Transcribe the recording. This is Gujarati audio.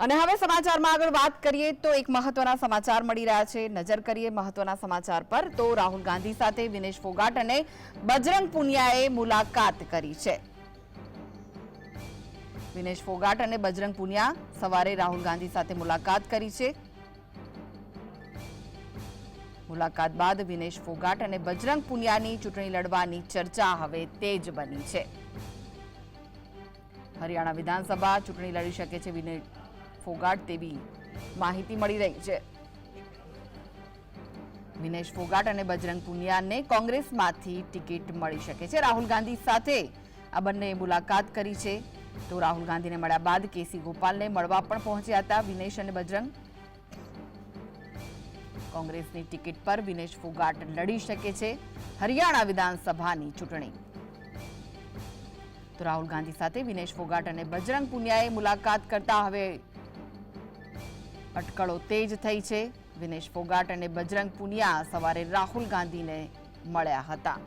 અને હવે સમાચારમાં આગળ વાત કરીએ તો એક મહત્વના સમાચાર મળી રહ્યા છે. નજર કરીએ મહત્વના સમાચાર પર તો રાહુલ ગાંધી સાથે વિનેશ ફોગાટ અને બજરંગ પુનિયાએ મુલાકાત કરી છે. વિનેશ ફોગાટ અને બજરંગ પુનિયા સવારે રાહુલ ગાંધી સાથે મુલાકાત કરી છે. મુલાકાત બાદ વિનેશ ફોગાટ અને બજરંગ પુનિયાની ચૂંટણી લડવાની ચર્ચા હવે તેજ બની છે. હરિયાણા વિધાનસભા ચૂંટણી લડી શકે છે વિનેશ ફોગાટ તેવી માહિતી મળી રહી છે. વિનેશ ફોગાટ અને બજરંગ પુનિયાને કોંગ્રેસમાંથી ટિકિટ મળી શકે છે. રાહુલ ગાંધી સાથે આ બંને મુલાકાત કરી છે. તો રાહુલ ગાંધીને મળ્યા બાદ કેસી ગોપાલને મળવા પણ પહોંચ્યા હતા વિનેશ અને બજરંગ. કોંગ્રેસની ટિકિટ પર વિનેશ ફોગાટ લડી શકે છે. હરિયાણા વિધાનસભાની ચૂંટણી. તો રાહુલ ગાંધી સાથે વિનેશ ફોગાટ અને બજરંગ પુનિયાએ મુલાકાત કરતા હવે અટકળો તેજ થઈ છે. વિનેશ ફોગાટ અને બજરંગ પુનિયા સવારે રાહુલ ગાંધીને મળ્યા હતા.